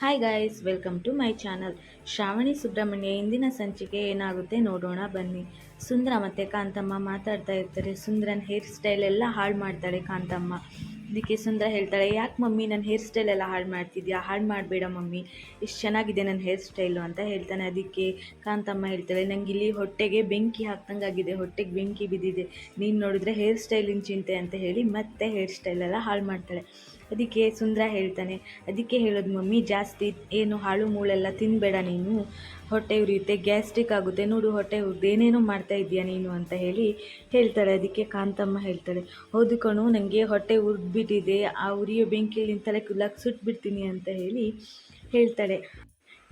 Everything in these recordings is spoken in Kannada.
Hi guys welcome to my channel Shravani Subrahmanya, ಇಂದಿನ ಸಂಚಿಕೆ ಏನಾಗುತ್ತೆ ನೋಡೋಣ ಬನ್ನಿ. ಸುಂದರ ಮತ್ತು ಕಾಂತಮ್ಮ ಮಾತಾಡ್ತಾ ಇರ್ತಾರೆ. ಸುಂದ್ರನ ಹೇರ್ ಸ್ಟೈಲ್ ಎಲ್ಲ ಹಾಳು ಮಾಡ್ತಾಳೆ ಕಾಂತಮ್ಮ. ಇದಕ್ಕೆ ಸುಂದರ ಹೇಳ್ತಾಳೆ, ಯಾಕೆ ಮಮ್ಮಿ ನನ್ನ ಹೇರ್ ಸ್ಟೈಲ್ ಎಲ್ಲ ಹಾಳು ಮಾಡ್ತಿದ್ಯಾ? ಹಾಳು ಮಾಡಬೇಡ ಮಮ್ಮಿ. ಎಷ್ಟು ಚೆನ್ನಾಗಿದೆ ನನ್ನ ಹೇರ್ ಸ್ಟೈಲು ಅಂತ ಹೇಳ್ತಾನೆ. ಅದಕ್ಕೆ ಕಾಂತಮ್ಮ ಹೇಳ್ತಾಳೆ, ನಂಗೆ ಇಲ್ಲಿ ಹೊಟ್ಟೆಗೆ ಬೆಂಕಿ ಹಾಕ್ದಂಗಾಗಿದೆ. ಹೊಟ್ಟೆಗೆ ಬೆಂಕಿ ಬಿದ್ದಿದೆ. ನೀನು ನೋಡಿದ್ರೆ ಹೇರ್ ಸ್ಟೈಲಿನ ಚಿಂತೆ ಅಂತ ಹೇಳಿ ಮತ್ತೆ ಹೇರ್ ಸ್ಟೈಲೆಲ್ಲ ಹಾಳು ಮಾಡ್ತಾಳೆ. ಅದಕ್ಕೆ ಸುಂದರ ಹೇಳ್ತಾನೆ. ಅದಕ್ಕೆ ಹೇಳೋದು, ಮಮ್ಮಿ, ಜಾಸ್ತಿ ಏನು ಹಾಳು ಮೂಳೆಲ್ಲ ತಿನ್ನಬೇಡ ನೀನು. ಹೊಟ್ಟೆ ಉರಿಯುತ್ತೆ, ಗ್ಯಾಸ್ಟ್ರಿಕ್ ಆಗುತ್ತೆ. ನೋಡು, ಹೊಟ್ಟೆ ಉರಿದು ಏನೇನೋ ಮಾಡ್ತಾ ಇದೆಯಾ ನೀನು? ಅಂತ ಹೇಳಿ ಹೇಳ್ತಾಳೆ. ಅದಕ್ಕೆ ಕಾಂತಮ್ಮ ಹೇಳ್ತಾಳೆ, ಹೌದು ಕಣು ನನಗೆ ಹೊಟ್ಟೆ ಉರಿದ್ಬಿಟ್ಟಿದೆ. ಆ ಉರಿಯೋ ಬೆಂಕಿಯಲ್ಲಿ ತಲೆ ಕುಲ್ಲಕ್ಕೆ ಸುಟ್ಬಿಡ್ತೀನಿ ಅಂತ ಹೇಳಿ ಹೇಳ್ತಾಳೆ.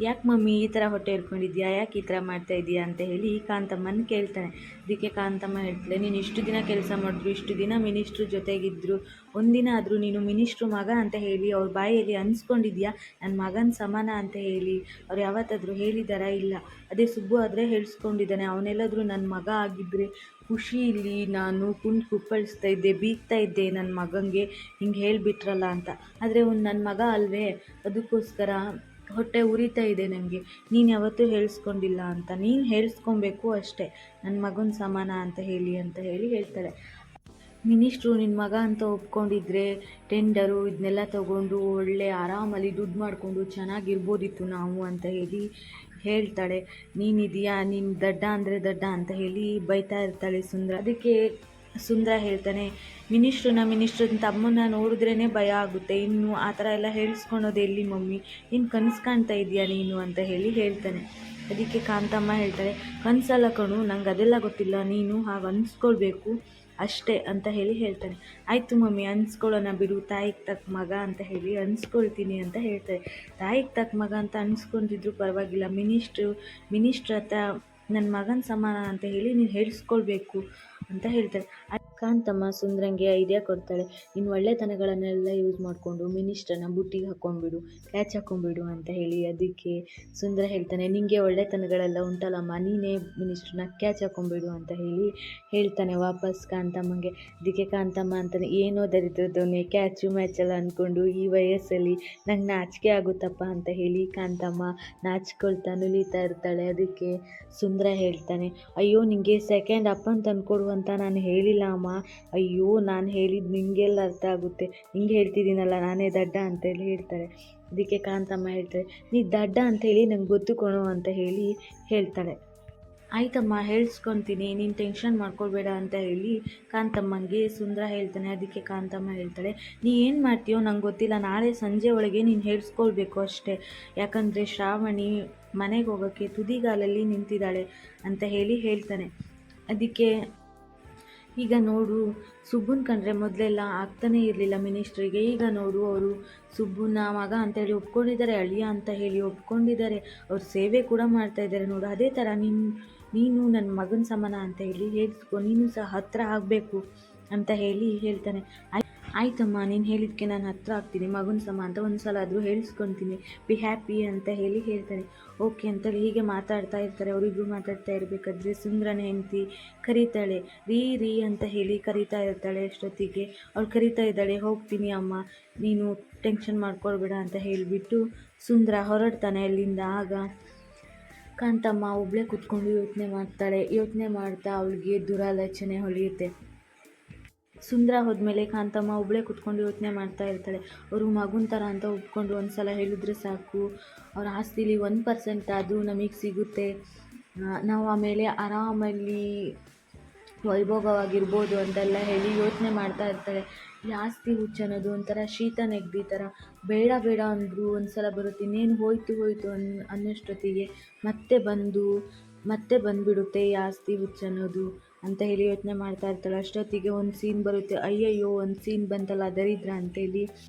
ಯಾಕೆ ಮಮ್ಮಿ ಈ ಥರ ಹೊಟ್ಟೆ ಹಿಡ್ಕೊಂಡಿದ್ಯಾ? ಯಾಕೆ ಈ ಥರ ಮಾಡ್ತಾ ಇದೀಯಾ ಅಂತ ಹೇಳಿ ಕಾಂತಮ್ಮನ ಕೇಳ್ತಾನೆ. ಅದಕ್ಕೆ ಕಾಂತಮ್ಮ ಹೇಳ್ತಾಳೆ, ನೀನು ಇಷ್ಟು ದಿನ ಕೆಲಸ ಮಾಡಿದ್ರು, ಇಷ್ಟು ದಿನ ಮಿನಿಸ್ಟ್ರು ಜೊತೆಗಿದ್ರು, ಒಂದಿನ ಆದರೂ ನೀನು ಮಿನಿಸ್ಟ್ರು ಮಗ ಅಂತ ಹೇಳಿ ಅವ್ರ ಬಾಯಲ್ಲಿ ಅನಿಸ್ಕೊಂಡಿದ್ಯಾ? ನನ್ನ ಮಗನ ಸಮಾನ ಅಂತ ಹೇಳಿ ಅವ್ರು ಯಾವತ್ತಾದರೂ ಹೇಳಿದಾರಾ ಇಲ್ಲ? ಅದೇ ಸುಬ್ಬು ಆದರೆ ಹೇಳಿಸ್ಕೊಂಡಿದ್ದಾನೆ, ಅವನೆಲ್ಲಾದರೂ ನನ್ನ ಮಗ ಆಗಿದ್ದರೆ ಖುಷಿಯಲ್ಲಿ ನಾನು ಕುಂದು ಕುಪ್ಪಳಿಸ್ತಾ ಇದ್ದೆ, ಬೀಗ್ತಾ ಇದ್ದೆ ನನ್ನ ಮಗನಿಗೆ ಹಿಂಗೆ ಹೇಳಿಬಿಟ್ರಲ್ಲ ಅಂತ. ಆದರೆ ಒಂದು ನನ್ನ ಮಗ ಅಲ್ವೇ? ಅದಕ್ಕೋಸ್ಕರ ಹೊಟ್ಟೆ ಉರಿತಾ ಇದೆ ನನಗೆ. ನೀನು ಯಾವತ್ತೂ ಹೇಳಿಸ್ಕೊಂಡಿಲ್ಲ ಅಂತ. ನೀನು ಹೇಳಿಸ್ಕೊಬೇಕು ಅಷ್ಟೇ. ನನ್ನ ಮಗನ ಸಮಾನ ಅಂತ ಹೇಳಿ ಅಂತ ಹೇಳಿ ಹೇಳ್ತಾಳೆ ಮಿನಿಸ್ಟ್ರು ನಿನ್ನ ಮಗ ಅಂತ ಒಪ್ಕೊಂಡಿದ್ರೆ ಟೆಂಡರು ಇದನ್ನೆಲ್ಲ ತಗೊಂಡು ಒಳ್ಳೆ ಆರಾಮಲ್ಲಿ ದುಡ್ಡು ಮಾಡಿಕೊಂಡು ಚೆನ್ನಾಗಿರ್ಬೋದಿತ್ತು ನಾವು ಅಂತ ಹೇಳಿ ಹೇಳ್ತಾಳೆ. ನೀನಿದೆಯಾ ನೀನು ದಡ್ಡ ಅಂದರೆ ದಡ್ಡ ಅಂತ ಹೇಳಿ ಬೈತಾ ಇರ್ತಾಳೆ ಸುಂದರ. ಅದಕ್ಕೆ ಸುಂದರ ಹೇಳ್ತಾನೆ ಮಿನಿಸ್ಟ್ರನ್ನ ಮಿನಿಸ್ಟ್ರನ್ನ ತಮ್ಮನ್ನ ನೋಡಿದ್ರೇ ಭಯ ಆಗುತ್ತೆ. ಇನ್ನು ಆ ಥರ ಎಲ್ಲ ಹೇಳಿಸ್ಕೊಳೋದು ಎಲ್ಲಿ ಮಮ್ಮಿ? ನೀನು ಕನಸು ಕಾಣ್ತಾ ಇದೆಯಾ ನೀನು? ಅಂತ ಹೇಳಿ ಹೇಳ್ತಾನೆ. ಅದಕ್ಕೆ ಕಾಂತಮ್ಮ ಹೇಳ್ತಾರೆ ಕನಸಲ್ಲ ಕಣು, ನಂಗೆ ಅದೆಲ್ಲ ಗೊತ್ತಿಲ್ಲ. ನೀನು ಹಾಗೆ ಅನ್ಸ್ಕೊಳ್ಬೇಕು ಅಷ್ಟೇ ಅಂತ ಹೇಳಿ ಹೇಳ್ತಾನೆ. ಆಯಿತು ಮಮ್ಮಿ ಅನ್ಸ್ಕೊಳ್ಳೋಣ ಬಿಡು. ತಾಯಿಗೆ ತಕ್ಕ ಮಗ ಅಂತ ಹೇಳಿ ಅನ್ಸ್ಕೊಳ್ತೀನಿ ಅಂತ ಹೇಳ್ತಾರೆ ತಾಯಿಗೆ ತಕ್ಕ ಮಗ ಅಂತ ಅನ್ಸ್ಕೊಂಡಿದ್ರು ಪರವಾಗಿಲ್ಲ. ಮಿನಿಸ್ಟ್ರು ಮಿನಿಸ್ಟ್ರ್ ಹತ್ರ ನನ್ನ ಮಗನ ಸಮಾನ ಅಂತ ಹೇಳಿ ನೀನು ಹೇಳಿಸ್ಕೊಳ್ಬೇಕು. ಅಂತ ಹೇಳ್ತಾರೆ. ಕಾಂತಮ್ಮ ಸುಂದ್ರಂಗೆ ಐಡಿಯಾ ಕೊಡ್ತಾಳೆ. ನೀನು ಒಳ್ಳೆತನಗಳನ್ನೆಲ್ಲ ಯೂಸ್ ಮಾಡಿಕೊಂಡು ಮಿನಿಸ್ಟ್ರನ್ನ ಬುಟ್ಟಿಗೆ ಹಾಕ್ಕೊಂಡ್ಬಿಡು ಕ್ಯಾಚ್ ಹಾಕ್ಕೊಂಡ್ಬಿಡು ಅಂತ ಹೇಳಿ ಅದಕ್ಕೆ ಸುಂದರ ಹೇಳ್ತಾನೆ. ನಿನಗೆ ಒಳ್ಳೆತನಗಳೆಲ್ಲ ಉಂಟಲ್ಲಮ್ಮ, ನೀನೇ ಮಿನಿಸ್ಟ್ರನ್ನ ಕ್ಯಾಚ್ ಹಾಕ್ಕೊಂಡ್ಬಿಡು ಅಂತ ಹೇಳಿ ಹೇಳ್ತಾನೆ ವಾಪಸ್ ಕಾಂತಮ್ಮಂಗೆ. ಅದಕ್ಕೆ ಕಾಂತಮ್ಮ ಅಂತಾನೆ, ಏನೋ ದರಿದ್ರದವನೇ ಕ್ಯಾಚು ಮ್ಯಾಚೆಲ್ಲ ಅಂದ್ಕೊಂಡು ಈ ವಯಸ್ಸಲ್ಲಿ ನಂಗೆ ನಾಚಿಕೆ ಆಗುತ್ತಪ್ಪ ಅಂತ ಹೇಳಿ ಕಾಂತಮ್ಮ ನಾಚಿಕೊಳ್ತಾ ನುಲಿತಾ ಇರ್ತಾಳೆ. ಅದಕ್ಕೆ ಸುಂದರ ಹೇಳ್ತಾನೆ, ಅಯ್ಯೋ ನಿನಗೆ ಸೆಕೆಂಡ್ ಅಪ್ಪನ ತಂದ್ಕೊಡು ಅಂತ ನಾನು ಹೇಳಿಲ್ಲ ಅಮ್ಮ. ಅಯ್ಯೋ, ನಾನು ಹೇಳಿದ್ದು ನಿಮಗೆಲ್ಲ ಅರ್ಥ ಆಗುತ್ತೆ. ಹಿಂಗೆ ಹೇಳ್ತಿದ್ದೀನಲ್ಲ ನಾನೇ ದಡ್ಡ ಅಂತೇಳಿ ಹೇಳ್ತಾರೆ. ಅದಕ್ಕೆ ಕಾಂತಮ್ಮ ಹೇಳ್ತಾರೆ, ನೀ ದಡ್ಡ ಅಂತೇಳಿ ನಂಗೆ ಗೊತ್ತು ಕೊಣೋ ಅಂತ ಹೇಳಿ ಹೇಳ್ತಾಳೆ. ಆಯ್ತಮ್ಮ, ಹೇಳ್ಸ್ಕೊತೀನಿ, ನೀನು ಟೆನ್ಷನ್ ಮಾಡ್ಕೊಳ್ಬೇಡ ಅಂತ ಹೇಳಿ ಕಾಂತಮ್ಮಂಗೆ ಸುಂದರ ಹೇಳ್ತಾನೆ. ಅದಕ್ಕೆ ಕಾಂತಮ್ಮ ಹೇಳ್ತಾಳೆ, ನೀ ಏನು ಮಾಡ್ತೀಯೋ ನಂಗೆ ಗೊತ್ತಿಲ್ಲ, ನಾಳೆ ಸಂಜೆ ಒಳಗೆ ನೀನು ಹೇಳಿಸ್ಕೊಳ್ಬೇಕು ಅಷ್ಟೇ. ಯಾಕಂದರೆ ಶ್ರಾವಣಿ ಮನೆಗೆ ಹೋಗೋಕ್ಕೆ ತುದಿಗಾಲಲ್ಲಿ ನಿಂತಿದ್ದಾಳೆ ಅಂತ ಹೇಳಿ ಹೇಳ್ತಾನೆ. ಅದಕ್ಕೆ ಈಗ ನೋಡು, ಸುಬ್ಬುನ್ ಕಂಡ್ರೆ ಮೊದಲೆಲ್ಲ ಆಗ್ತಾನೇ ಇರಲಿಲ್ಲ ಮಿನಿಸ್ಟ್ರಿಗೆ. ಈಗ ನೋಡು ಅವರು ಸುಬ್ಬುನ ಮಗ ಅಂತೇಳಿ ಒಪ್ಕೊಂಡಿದ್ದಾರೆ, ಅಳಿಯ ಅಂತ ಹೇಳಿ ಒಪ್ಕೊಂಡಿದ್ದಾರೆ. ಅವ್ರ ಸೇವೆ ಕೂಡ ಮಾಡ್ತಾ ಇದ್ದಾರೆ ನೋಡು. ಅದೇ ಥರ ನೀನು ನೀನು ನನ್ನ ಮಗನ ಸಮಾನ ಅಂತ ಹೇಳಿ ಹೇಳಿಸ್ಕೊ. ನೀನು ಸಹ ಹತ್ತಿರ ಆಗಬೇಕು ಅಂತ ಹೇಳಿ ಹೇಳ್ತಾನೆ. ಆಯ್ತಮ್ಮ, ನೀನು ಹೇಳಿದ್ಕೆ ನಾನು ಹತ್ರ ಆಗ್ತೀನಿ. ಮಗನ ಸಮ ಅಂತ ಒಂದು ಸಲ ಆದರೂ ಹೇಳಿಸ್ಕೊತೀನಿ. ಬಿ ಹ್ಯಾಪಿ ಅಂತ ಹೇಳಿ ಹೇಳ್ತಾನೆ ಓಕೆ ಅಂತೇಳಿ ಹೀಗೆ ಮಾತಾಡ್ತಾ ಇರ್ತಾರೆ. ಅವರಿಬ್ಬರು ಮಾತಾಡ್ತಾ ಇರಬೇಕಾದ್ರೆ ಸುಂದ್ರನ ಹೆಂಡತಿ ಕರೀತಾಳೆ. ರೀ ರೀ ಅಂತ ಹೇಳಿ ಕರೀತಾ ಇರ್ತಾಳೆ ಅಷ್ಟೊತ್ತಿಗೆ. ಅವಳು ಕರಿತಾ ಇದ್ದಾಳೆ, ಹೋಗ್ತೀನಿ ಅಮ್ಮ. ನೀನು ಟೆನ್ಷನ್ ಮಾಡ್ಕೊಳ್ಬೇಡ ಅಂತ ಹೇಳಿಬಿಟ್ಟು ಸುಂದ್ರ ಹೊರಡ್ತಾನೆ ಅಲ್ಲಿಂದ. ಆಗ ಕಾಂತಮ್ಮ ಒಬ್ಬಳೇ ಕೂತ್ಕೊಂಡು ಯೋಚನೆ ಮಾಡ್ತಾಳೆ. ಯೋಚನೆ ಮಾಡ್ತಾ ಅವಳಿಗೆ ದುರಾಲೋಚನೆ ಹೊಳೆಯುತ್ತೆ. ಸುಂದರ ಹೋದ್ಮೇಲೆ ಕಾಂತಮ್ಮ ಒಬ್ಬಳೇ ಕುತ್ಕೊಂಡು ಯೋಚನೆ ಮಾಡ್ತಾ ಇರ್ತಾಳೆ. ಅವರು ಮಗುನ ಥರ ಅಂತ ಒಪ್ಕೊಂಡು ಒಂದು ಸಲ ಹೇಳಿದ್ರೆ ಸಾಕು. ಅವ್ರ ಆಸ್ತಿಲಿ ಒಂದು ಪರ್ಸೆಂಟ್ ಅದು ನಮಗೆ ಸಿಗುತ್ತೆ. ನಾವು ಆಮೇಲೆ ಆರಾಮಲ್ಲಿ ವೈಭೋಗವಾಗಿರ್ಬೋದು ಅಂತೆಲ್ಲ ಹೇಳಿ ಯೋಚನೆ ಮಾಡ್ತಾ ಇರ್ತಾಳೆ. ಜಾಸ್ತಿ ಹುಚ್ಚನ್ನೋದು ಒಂಥರ ಶೀತ ನೆಗಡಿ ಥರ ಬೇಡ ಬೇಡ ಅಂದರು ಒಂದು ಸಲ ಬರುತ್ತೆ. ಇನ್ನೇನು ಹೋಯ್ತು ಹೋಯ್ತು ಅನ್, ಅನ್ನೋಷ್ಟೊತ್ತಿಗೆ ಮತ್ತೆ ಬಂದು, ಮತ್ತೆ ಬಂದುಬಿಡುತ್ತೆ ಈ ಆಸ್ತಿ ಹುಚ್ಚು ಅನ್ನೋದು. ಅಂತ ಹೇಳಿ ಯೋಚನೆ ಮಾಡ್ತಾ ಇರ್ತಾಳೆ. ಅಷ್ಟೊತ್ತಿಗೆ ಒಂದು ಸೀನ್ ಬರುತ್ತೆ. ಅಯ್ಯಯ್ಯೋ, ಒಂದು ಸೀನ್ ಬಂತಲ್ಲ, ದರಿದ್ರ ಅಂತೇಳಿ.